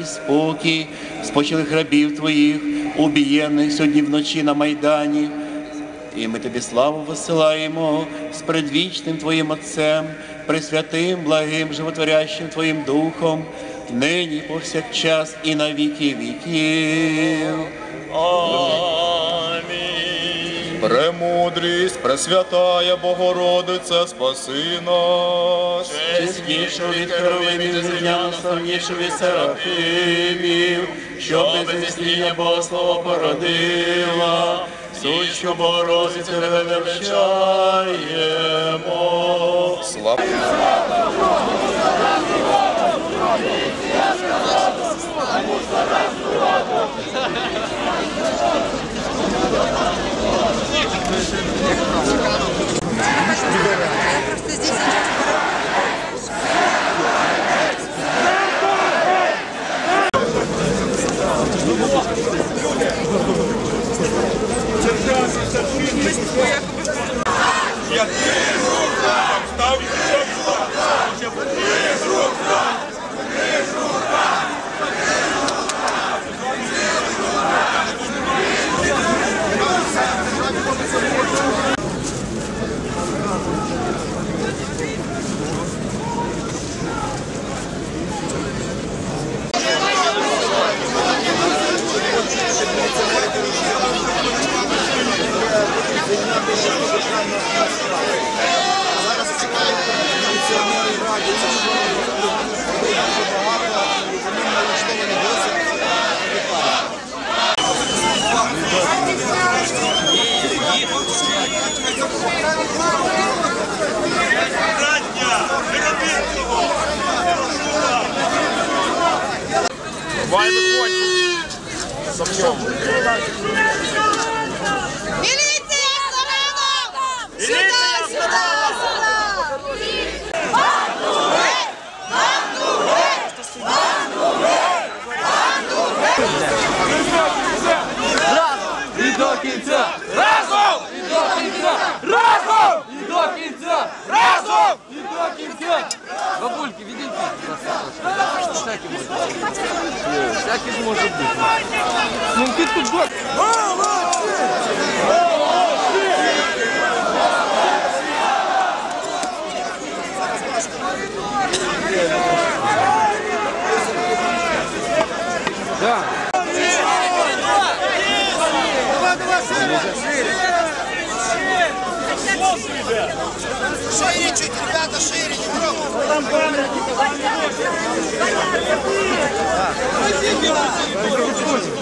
і спокій спочилих рабів твоїх, убієних сьогодні вночі на Майдані. І ми тобі славу висилаємо з предвічним Твоїм Отцем, пресвятим, благим, животворящим Твоїм Духом, нині повсякчас і на віки віків. Премудрість, Пресвятая Богородице, спаси нас. Чеснішого від херовимів, зрівняно славнішого від серафимів, що без зісління Бога Слово породила, сущу Богородицю величаємо. Слава. Бабульки, відійдіть. Всякі може бути. Всякі ж може бути. Ну ти тут бак. Да. Шире чуть, ребята, шире, не Да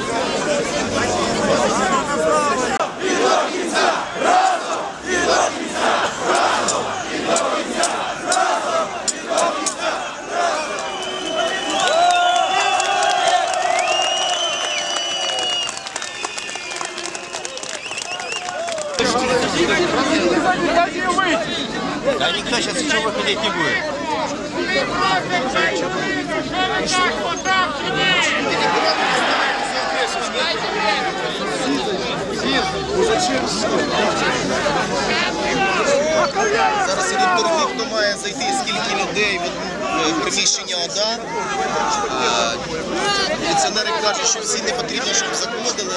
сейчас еще выходить не будет. Зараз ідуть торги, хто має зайти, скільки людей в е, приміщення ОДА. Е, Міліціонери кажуть, що всі не потрібно, щоб заходили.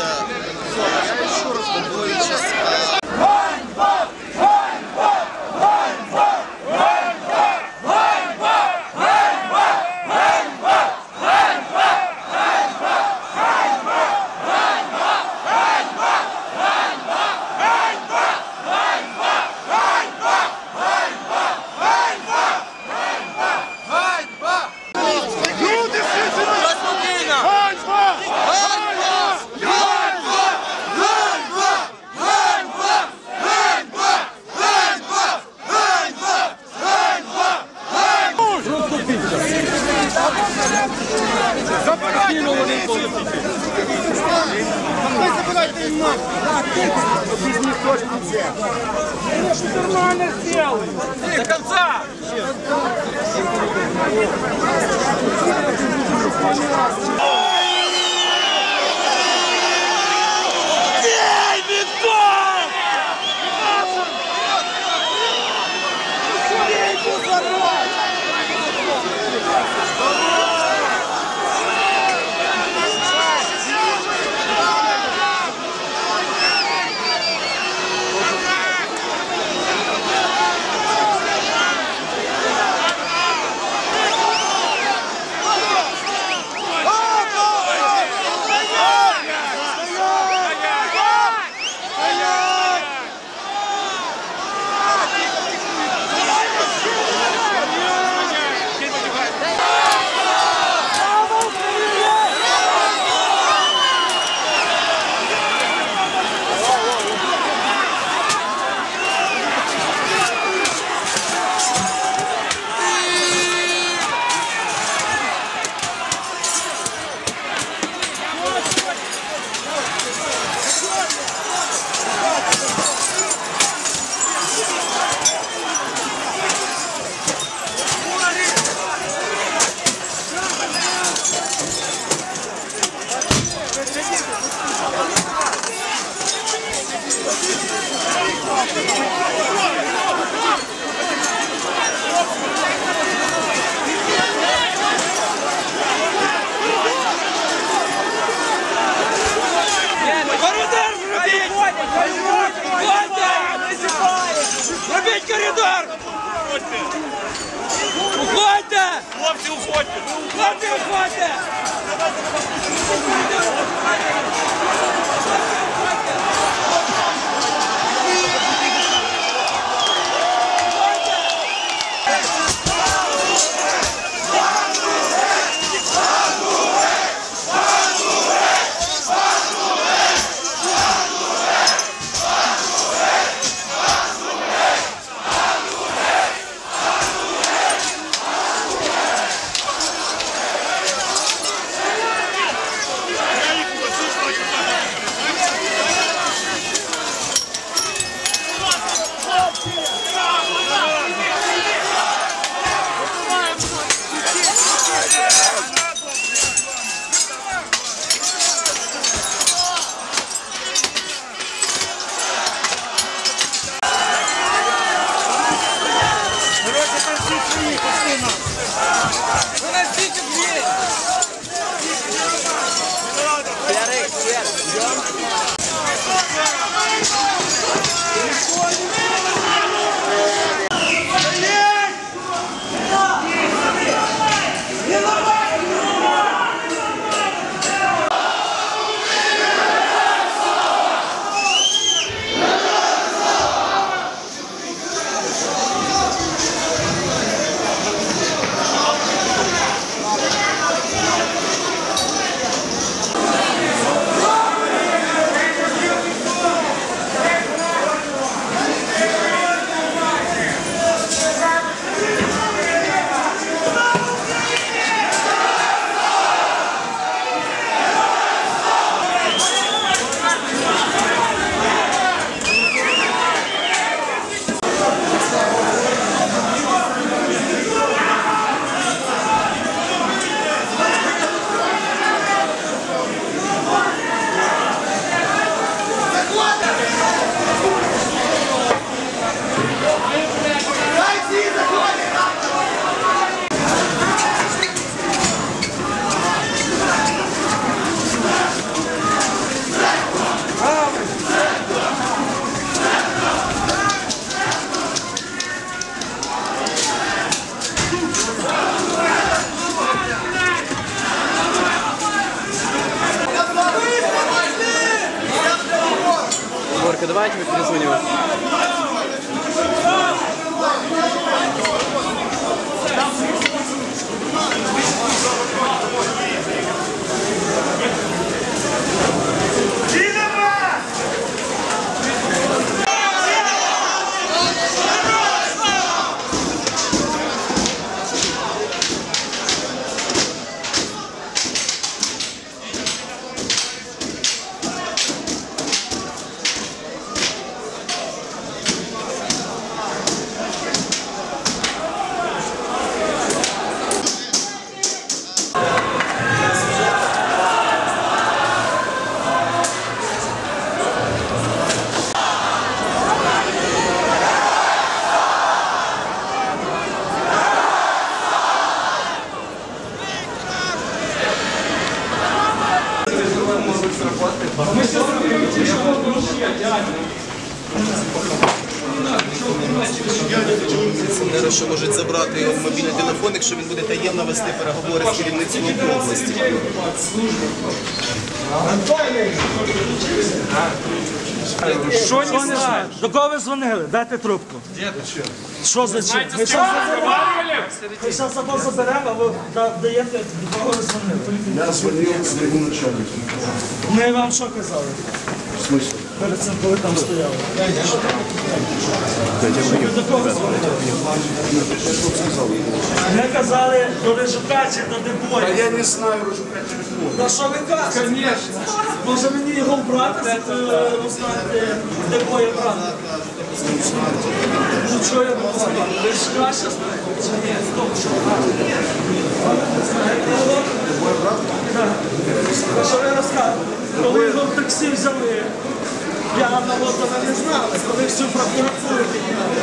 Без них тоже нельзя. Нормально сделай. До конца. До конца. Закрить коридор! Уходьте! Хлопці, уходьте! Хлопці, уходьте! Уходьте! Горка, давайте мы перезвоним. Пенсіонери, що можуть забрати його мобільний телефон, якщо він буде таємно вести переговори з керівництвом області. Що не знаю? До кого ви дзвонили? Дайте трубку. Що за чим? Ми зараз зараз заберемо, або да- даєте, до кого ви дзвонили? Я звонил своему начальнику. Ми вам що казали? В смысле? Перед цим, коли там стояли. Ми казали до Рижука чи до А я не знаю Рожука телефон. Та що ви кажете? Звісно. Може мені його брати, е, узнати, Дебоя брати? Ну чого я буду ж краще знаєте. Чи ні? Стоп, що? Знаєте його? Так. Що ви розказуєте? Коли його в таксі взяли, я на ви не знав, коли всю прокуратуру підняли.